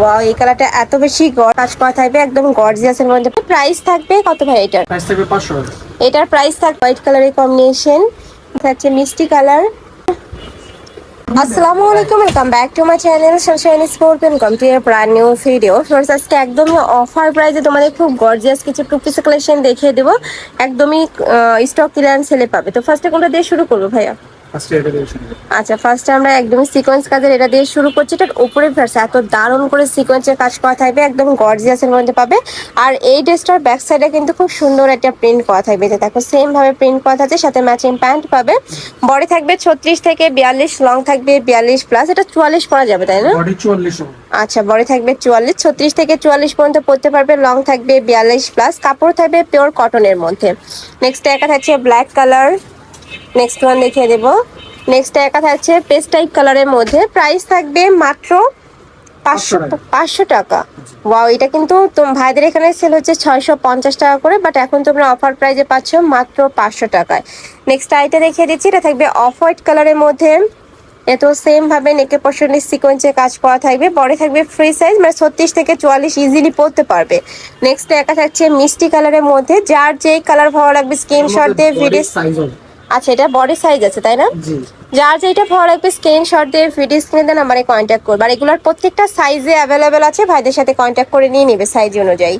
Wow এই কালারটা এত বেশি কাজ করা থাকবে একদম মধ্যে। প্রাইস থাকবে কত ভাই এটার? প্রাইস থাকবে পাঁচশো। টাকা এটার প্রাইস থাকবে হোয়াইট কালারের কম্বিনেশন থাকছে মিষ্টি কালার আসসালামু আলাইকুম welcome back to my channel sunshine sport two year brand new video first আজকে একদমই অফার প্রাইসে তোমাদের খুব গর্জিয়াস কিছু টু পিস কালেকশন দেখিয়ে দেবো। একদমই স্টক ক্লিয়ারেন্স সেলে পাবে। তো ফার্স্টে কোনটা দিয়ে শুরু করব ভাইয়া? আচ্ছা ফার্স্টে আমরা একদমই সিকোয়েন্স কাজের এটা দিয়ে শুরু করছি। এটার উপরে ভার্স এত দারুণ করে সিকোয়েন্সের কাজ করা থাকবে একদম গর্জিয়াসের মধ্যে পাবে। আর এই ড্রেসটার ব্যাক সাইডে কিন্তু খুব সুন্দর একটা প্রিন্ট করা থাকবে। যে দেখো সেম ভাবে প্রিন্ট করা থাকছে সাথে ম্যাচিং প্যান্ট পাবে। বডি থাকবে ছত্রিশ থেকে বিয়াল্লিশ লং থাকবে বিয়াল্লিশ প্লাস এটা চুয়াল্লিশ পরা যাবে তাই না? আচ্ছা বডি থাকবে চুয়াল্লিশ ছত্রিশ থেকে চুয়াল্লিশ পর্যন্ত পড়তে পারবে লং থাকবে বিয়াল্লিশ প্লাস কাপড় থাকবে পিওর কটনের মধ্যে। নেক্সট একা থাকছে ব্ল্যাক কালার নেক্সট ওয়ান দেখিয়ে দেবো। নেক্সট একা থাকছে পেস্ট টাইপ কালারের মধ্যে। প্রাইস থাকবে মাত্র পাঁচশো। পাঁচশো টাকা। ওয়াও এটা কিন্তু ভাইদের এখানে সেল হচ্ছে ছয়শো পঞ্চাশ টাকা করে বাট এখন তোমরা অফার প্রাইজে পাচ্ছ মাত্র পাঁচশো টাকায়। নেক্সট আইটা দেখিয়ে দিচ্ছি এটা থাকবে অফ হোয়াইট কালারের মধ্যে। এত সেম ভাবে নেকে পশনের সিকোয়েন্সে কাজ করা থাকবে। পরে থাকবে ফ্রি সাইজ মানে ছত্রিশ থেকে চুয়াল্লিশ ইজিলি পরতে পারবে। নেক্সট একা থাকছে মিষ্টি কালারের মধ্যে। যার যেই কালার ভালো লাগবে স্ক্রিনশট দিয়ে ভিডিও আচ্ছা এটা বডি সাইজ আছে তাই না? যার যেটা ভালো লাগবে স্ক্রিনশট দিয়ে ভিডিও স্ক্রিনে নাম্বারে কন্ট্যাক্ট করবে। আর এগুলোর প্রত্যেকটা সাইজে অ্যাভেলেবেল আছে ভাইদের সাথে কন্ট্যাক্ট করে নিয়ে নেবে সাইজ অনুযায়ী।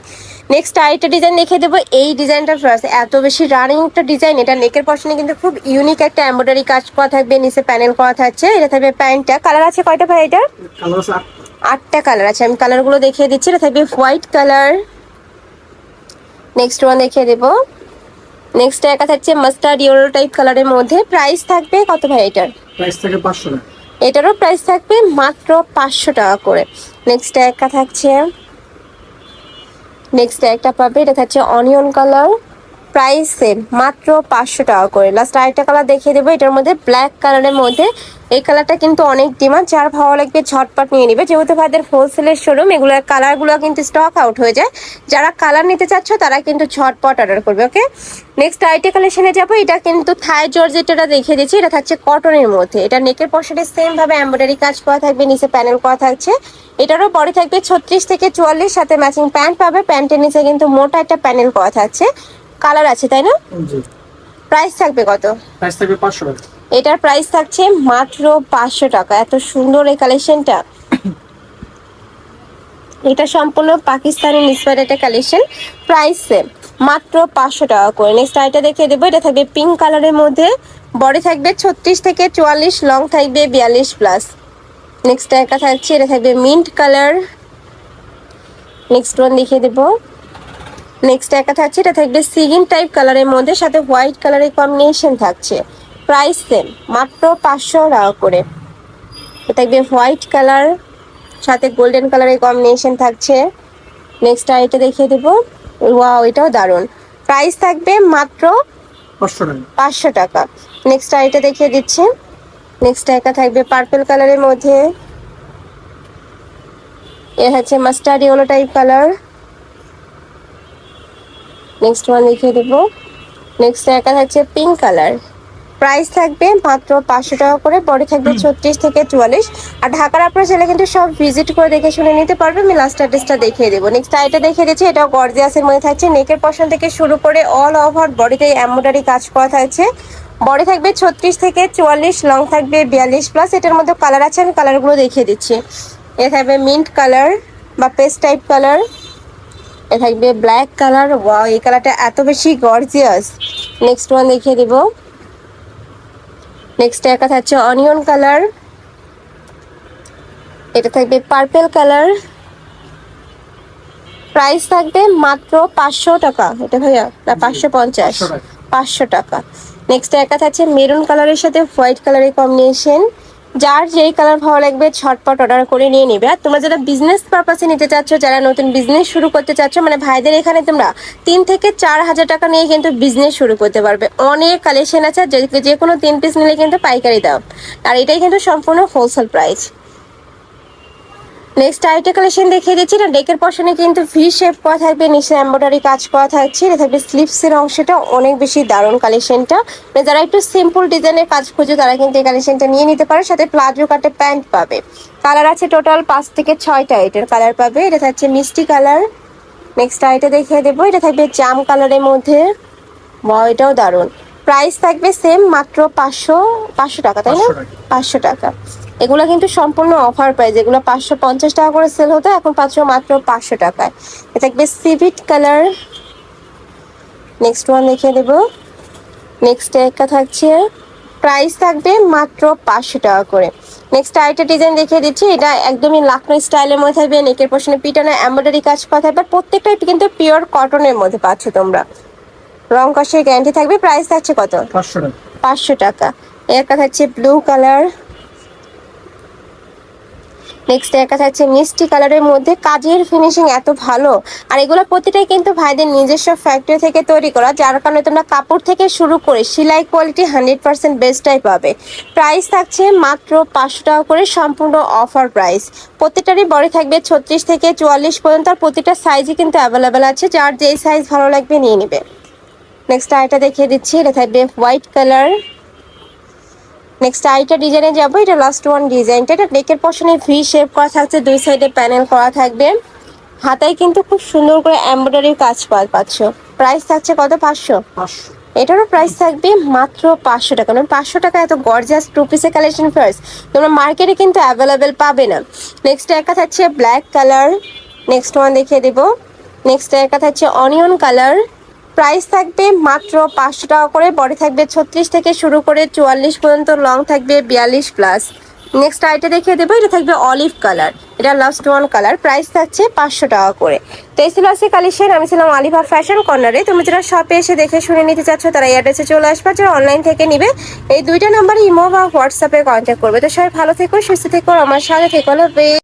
নেক্সট আরেকটা ডিজাইন দেখে দেবো এই ডিজাইনটা ফার্স্ট এত বেশি রানিং একটা ডিজাইন এটা নেকের পশনে কিন্তু খুব ইউনিক একটা এমব্রয়ডারি কাজ করা থাকবে নিচে প্যানেল করা থাকছে এটা থাকবে প্যান্টটা। কালার আছে কয়টা ভাই এটা? কালার আছে আট- আটটা কালার আছে আমি কালারগুলো দেখিয়ে দিচ্ছি এটা থাকবে হোয়াইট কালার নেক্সট ওয়ান দেখিয়ে দেবো। নেক্সট একা থাকছে মাস্টার্ড ইয়েলো টাইপ কালারের মধ্যে প্রাইস থাকবে কত ভাই এটার? প্রাইস থাকে পাঁচশো টাকা। এটারও প্রাইস থাকবে মাত্র পাঁচশো টাকা করে। নেক্সট একা থাকছে নেক্সট একটা পাবে এটা থাকছে অনিয়ন কালার প্রাইস সেম মাত্র পাঁচশো টাকা করে। লাস্ট আরেকটা কালার দেখিয়ে দেবো, এটার মধ্যে ব্ল্যাক কালারের মধ্যে। এই কালারটা কিন্তু অনেক ডিমান্ড যার ভালো লাগবে ঝটপট নিয়ে নিবে। যেহেতু ভাইদের হোলসেলের শোরুম এগুলোর কালারগুলো কিন্তু স্টক আউট হয়ে যায়। যারা কালার নিতে চাচ্ছ, তারা কিন্তু ঝটপট অর্ডার করবে ওকে নেক্সট আইটে কালেকশনে যাব, এটা কিন্তু থাই জর্জেটটা দেখিয়ে দিচ্ছি। এটা থাকছে কটনের মধ্যে। এটা নেকের পশনে সেম ভাবে এমব্রয়ডারি কাজ করা থাকবে, নিচে প্যানেল করা থাকছে। এটারও বডি থাকবে ছত্রিশ থেকে চুয়াল্লিশ, সাথে ম্যাচিং প্যান্ট পাবে। প্যান্টের নিচে কিন্তু মোটা একটা প্যানেল করা থাকছে। কালার আছে তাই না? প্রাইস থাকবে কত? প্রাইস থাকবে পাঁচশো টাকা। এটার প্রাইস থাকছে মাত্র পাঁচশো টাকা। এত সুন্দর এই কালেকশনটা। এটা সম্পূর্ণ পাকিস্তানি ইন্সপায়ার একটা কালেকশন। প্রাইস সেম মাত্র পাঁচশো টাকা করে। নেক্সট আইটা দেখিয়ে দেবো। এটা থাকবে পিঙ্ক কালারের মধ্যে। বডি থাকবে ছত্রিশ থেকে চুয়াল্লিশ লং থাকবে বিয়াল্লিশ প্লাস নেক্সট একটা থাকছে এটা থাকবে মিন্ট কালার নেক্সট ওয়ান দেখিয়ে দেবো। নেক্সট একটা থাকছে এটা থাকবে সিগিন টাইপ কালারের মধ্যে সাথে হোয়াইট কালারের কম্বিনেশন থাকছে। প্রাইস সেম মাত্র পাঁচশো টাকা করে। এটা থাকবে হোয়াইট কালার সাথে গোল্ডেন কালারের কম্বিনেশন থাকছে। নেক্সট আইটা দেখিয়ে দেবো। ওয়াও এটাও দারুণ। প্রাইস থাকবে মাত্র পাঁচশো টাকা। পাঁচশো টাকা। নেক্সট আইটা দেখিয়ে দিচ্ছি। নেক্সট একটা থাকবে পার্পল কালারের মধ্যে। এ হচ্ছে mustard yellow type colour next one দেখিয়ে দেবো। নেক্সট একা থাকছে পিঙ্ক কালার প্রাইস থাকবে মাত্র পাঁচশো টাকা করে বডি থাকবে ছত্রিশ থেকে চুয়াল্লিশ। আর ঢাকার আপনার ছেলে কিন্তু সব ভিজিট করে দেখে শুনে নিতে পারবে আমি লাস্ট অ্যাড্রেসটা দেখিয়ে দেবো। নেক্সট আইটা দেখিয়ে দিচ্ছি এটাও গর্জিয়াসের মধ্যে থাকছে। নেকের পশন থেকে শুরু করে অল ওভার বডিতে এমব্রয়ডারি কাজ করা থাকছে। বডি থাকবে ছত্রিশ থেকে চুয়াল্লিশ লং থাকবে বিয়াল্লিশ প্লাস এটার মধ্যে কালার আছে আমি কালারগুলো দেখিয়ে দিচ্ছি। এ থাকবে মিন্ট কালার বা পেস্ট টাইপ কালার এ থাকবে ব্ল্যাক কালার ওয়াও এই কালারটা এত বেশি গর্জিয়াস নেক্সট ওয়ান দেখিয়ে দিব। নেক্সট একা থাকছে অনিয়ন কালার এটা থাকবে পার্পল কালার প্রাইস থাকবে মাত্র পাঁচশো টাকা। এটা ভাইয়া না পাঁচশো পঞ্চাশ। পাঁচশো টাকা। নেক্সট একা থাকছে মেরুন কালারের সাথে হোয়াইট কালারের কম্বিনেশন যার যেই কালার ভালো লাগবে ছটপট অর্ডার করে নিয়ে নিবে। আর তোমরা যারা বিজনেস পারপাসে নিতে চাচ্ছ, যারা নতুন বিজনেস শুরু করতে চাচ্ছ মানে ভাইদের এখানে তোমরা তিন থেকে চার হাজার টাকা নিয়ে কিন্তু বিজনেস শুরু করতে পারবে। অনেক কালেকশন আছে, যে যে কোনো তিন পিস নিলে কিন্তু পাইকারি দাও আর এটাই কিন্তু সম্পূর্ণ হোলসেল প্রাইস নেক্সট আইটা কালেকশন দেখিয়ে দিচ্ছি। না ডেকের পশনে কিন্তু ভি শেপ করা থাকবে নিচে এম্ব্রয়ডারি কাজ করা থাকছে। এটা থাকবে স্লিপসের অংশটা অনেক বেশি দারুণ কালেকশনটা মানে যারা একটু সিম্পল ডিজাইনের কাজ খুঁজে তারা কিন্তু এই কালেকশনটা নিয়ে নিতে পারে। সাথে প্লাজো কাটে প্যান্ট পাবে। কালার আছে টোটাল পাঁচ থেকে ছয়টা এটার কালার পাবে। এটা থাকছে মিষ্টি কালার নেক্সট আইটা দেখিয়ে দেবো। এটা থাকবে জাম কালারের মধ্যে। এটাও দারুণ। প্রাইস থাকবে সেম মাত্র পাঁচশো পাঁচশো টাকা তাই না? পাঁচশো টাকা। এগুলো কিন্তু সম্পূর্ণ অফার প্রাইস এগুলো পাঁচশো পঞ্চাশ টাকা করে সেল হতো এখন পাচ্ছ মাত্র পাঁচশো টাকায়। এটা থাকবে সিভিট কালার নেক্সট ওয়ান দেখিয়ে দেবো। নেক্সট একটা থাকছে। প্রাইস থাকবে মাত্র পাঁচশো টাকা করে। নেক্সট আরেকটা ডিজাইন দেখিয়ে দিচ্ছি। এটা একদমই লাকনো স্টাইলের মধ্যে থাকবে নেকের পশনে পিটানো এমব্রয়ডারি কাজ করা থাকবে। প্রত্যেকটাই কিন্তু পিওর কটনের মধ্যে পাচ্ছ তোমরা। রং কষের গ্যারান্টি থাকবে। প্রাইস থাকছে কত? পাঁচশো টাকা। পাঁচশো টাকা। একটা থাকছে ব্লু কালার নেক্সট একটা থাকছে মিষ্টি কালারের মধ্যে কাজের ফিনিশিং এত ভালো। আর এগুলো প্রতিটাই কিন্তু ভাইদের নিজস্ব ফ্যাক্টরি থেকে তৈরি করা, যার কারণে তোমরা কাপড় থেকে শুরু করে সেলাই কোয়ালিটি হান্ড্রেড পার্সেন্ট বেস্টটাই পাবে। প্রাইস থাকছে মাত্র পাঁচশো টাকা করে সম্পূর্ণ অফার প্রাইস প্রত্যেকটারই বড় থাকবে ছত্রিশ থেকে চুয়াল্লিশ পর্যন্ত, আর প্রতিটা সাইজই কিন্তু অ্যাভেলেবেল আছে, যার যেই সাইজ ভালো লাগবে নিয়ে নেবে। নেক্সট আইটা দেখিয়ে দিচ্ছি, এটা থাকবে হোয়াইট কালার নেক্সট আইটা ডিজাইনে যাব। এটা লাস্ট ওয়ান ডিজাইনটা এটা নেকের পশনে ভি শেপ করা থাকছে দুই সাইডে প্যানেল করা থাকবে। হাতায় কিন্তু খুব সুন্দর করে এমব্রয়ডারির কাজ পাচ্ছ। প্রাইস থাকছে কত? পাঁচশো? এটারও প্রাইস থাকবে মাত্র পাঁচশো টাকা। মানে পাঁচশো টাকা এত গর্জাস টু পিসের কালেকশন ফার্স্ট তোমরা মার্কেটে কিন্তু অ্যাভেলেবেল পাবে না। নেক্সট একটা থাকছে ব্ল্যাক কালার নেক্সট ওয়ান দেখিয়ে দেবো। নেক্সট একটা থাকছে অনিয়ন কালার প্রাইস থাকবে মাত্র পাঁচশো টাকা করে, বডি থাকবে ছত্রিশ থেকে শুরু করে চুয়াল্লিশ পর্যন্ত, লং থাকবে বিয়াল্লিশ প্লাস। নেক্সট আইটা দেখিয়ে দেবো, এটা থাকবে অলিভ কালার এটা লাস্ট ওয়ান কালার প্রাইস থাকছে পাঁচশো টাকা করে। তো এই ছিল আজকে কালেকশন আমি ছিলাম আলিভা ফ্যাশন কর্নারে তুমি যারা শপে এসে দেখে শুনে নিতে চাচ্ছ, তারা অ্যাড্রেসে চলে আসবে যারা অনলাইন থেকে নিবে, এই দুইটা নাম্বারে ইমো বা হোয়াটসঅ্যাপে কন্ট্যাক্ট করবে। তো সবাই ভালো থেকো, সুস্থ থেকো, আমার সাথে থেকো